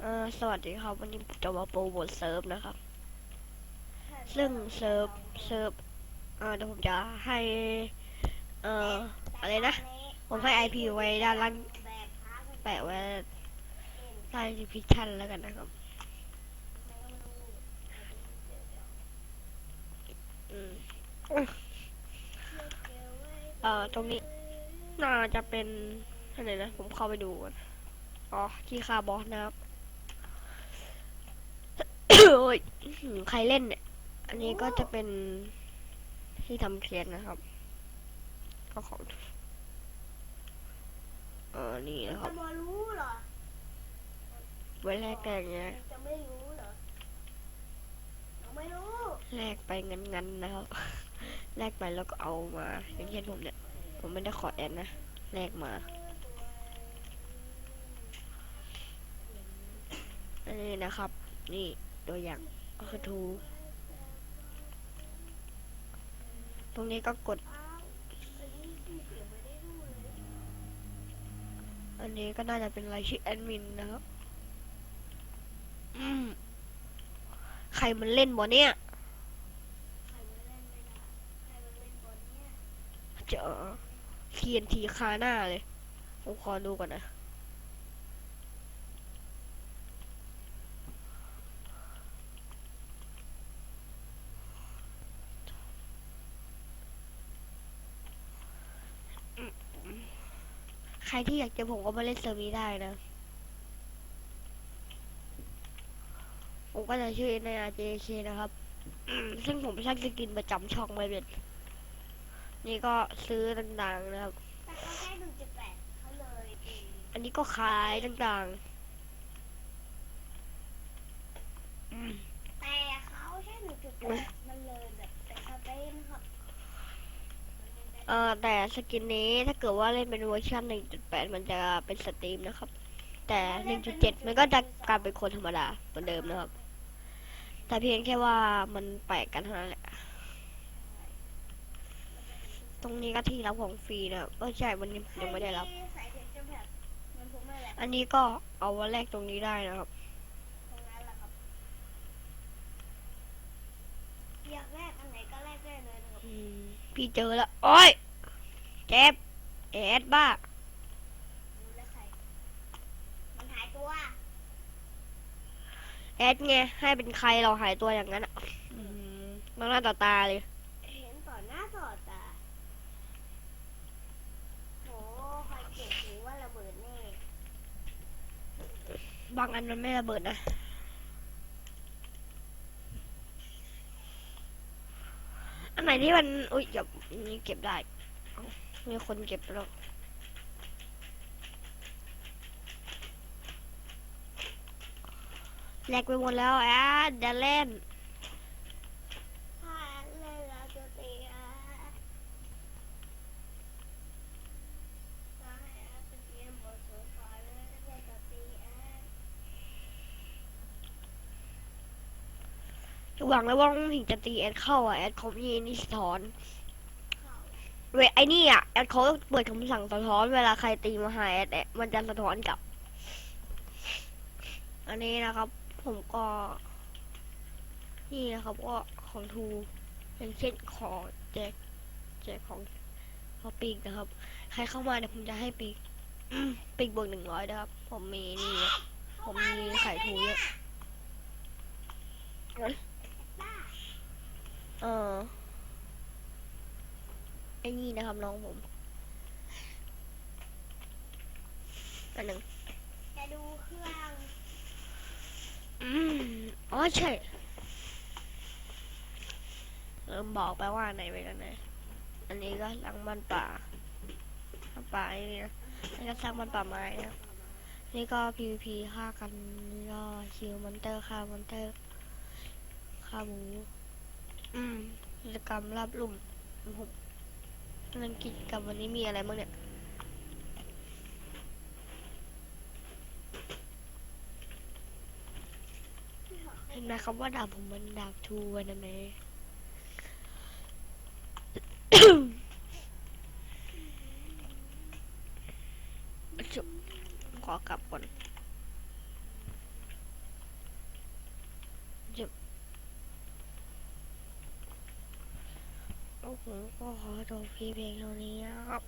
เออสวัสดีครับวันนี้จะมาโปรโมทเซิร์ฟนะครับ ซึ่งเซิร์ฟเซิร์ฟเออเดี๋ยวผมจะให้เอ่ออะไรนะ ผมให้ IP ไว้ด้านล่างแปะไว้ใต้ดีพิชันแล้วกันนะครับเอ่อตรงนี้น่าจะเป็น อะไรนะ ผมเข้าไปดูก่อนอ๋อที่คาบอสนะครับโอ้ยอื้อหือใครเล่นเนี่ย อันนี้ก็จะเป็นที่ทำเคียนนะครับ ก็ของเออนี่นะครับจะมารู้เหรอไว้แลกกันอย่างเงี้ยจะไม่รู้เหรอยังไม่รู้แลกไปเงินๆนะครับ แลกไปแล้วก็เอามา อย่างเช่นผมเนี่ย ผมไม่ได้ขอแอนนะ แลกมา อันนี้นะครับ นี่ตัวอย่างก็คือทูตรงนี้ก็กด อันนี้ก็น่าจะเป็นรายชื่อแอดมินนะครับอืมใครมันเล่นบอเนี่ยใครมาเล่นไม่ได้ใครมาเล่นบอเนี่ยเจอ TNT คาหน้าเลย ผมขอดูก่อนนะ ใค รที่อยากเจอผมก็มาเล่นเซิร์ฟนี้ได้นะ ผมก็จะชื่อใน RJK นะครับอืมซึ่งผมสร้างสกินประจำช่องไว้เป็นนี่ก็ซื้อต่างๆนะครับแต่เขาแค่หนึ่งจุดแปดเขาเลยเองอันนี้ก็ขายต่างๆอืม แต่เขาแค่หนึ่งจุดแปดมันเลยแบบเป็นสเตนครับ เอ่อแต่สกินนี้ถ้าเกิดว่าเล่นเป็นเวอร์ชัน1.8 มันจะเป็นสตรีมนะครับ แต่ 1.7 มันก็จะกลายเป็นคนธรรมดาเหมือนเดิมนะครับ แต่เพียงแค่ว่ามันแปลกกันเท่านั้นแหละ ตรงนี้ก็ที่รับของฟรีนะครับก็ใช่วันนี้ผมยังไม่ได้รับใส่เทคเจอร์แบบมันผมไม่แหละอันนี้ก็เอาไว้แลกตรงนี้ได้นะครับตรงนั้นแหละครับอยากแลกอันไหนก็แลกได้เลยนะครับอืมพี่เจอแล้วโอ้ย เจ็บแอดบ้ารู้แล้วใครมันหายตัวแอดไงให้เป็นใครเราหายตัวอย่างนั้นอะอืมมาหน้าต่อตาเลย เห็นต่อหน้าต่อตาโหคอยเก็บถือว่าระเบิดแน่บางอันมันไม่ระเบิดนะอันไหนที่มัน อุ้ยอย่านี่เก็บได้เอ้า มีคนเก็บหรอกแหลกไปหมดแล้วอะเดี๋ยวเล่นหวังแล้วว่าถึงจะตีแอดเข้าอะ แอดคอมยีนิสทอน เวไอ้นี่อะแอดเขาเปิดคำสั่งสะท้อนเวลาใครตีมาหาแอดแอดมันจะสะท้อนกลับ อันนี้นะครับ ผมก็ นี่นะครับก็ของทูอย่างเช่นของแจกแจกของขอปีกนะครับ ใครเข้ามาเดี๋ยวผมจะให้ปีกปีกบวกหนึ่งร้อยนะครับ ผมมีนี่ ผมมีไข่ทูเยอะ บ้า เออ ไอ้นี่นะครับน้องผมอันหนึ่งจะดูเครื่องอืมอ๋อใช่เริ่มบอกไปว่าไหนไปกันไหนอันนี้ก็หลังบ้านป่าบ้านป่าไอ้นี่นะนี่ก็สร้างบ้านป่าไม้นะนี่ก็ PVP ฆ่ากันนี่ก็คิวมอนเตอร์ฆ่ามอนเตอร์ฆ่าหมูอืมกิจกรรมรับลุ่มผม นั่นกิจกรรมวันนี้มีอะไรบ้างเนี่ยเห็นไหมครับว่าดาบผมมันดาบทูนะแม่จุขอกลับก่อน ผมก็ขอจบพีเพลงเท่านี้นะครับ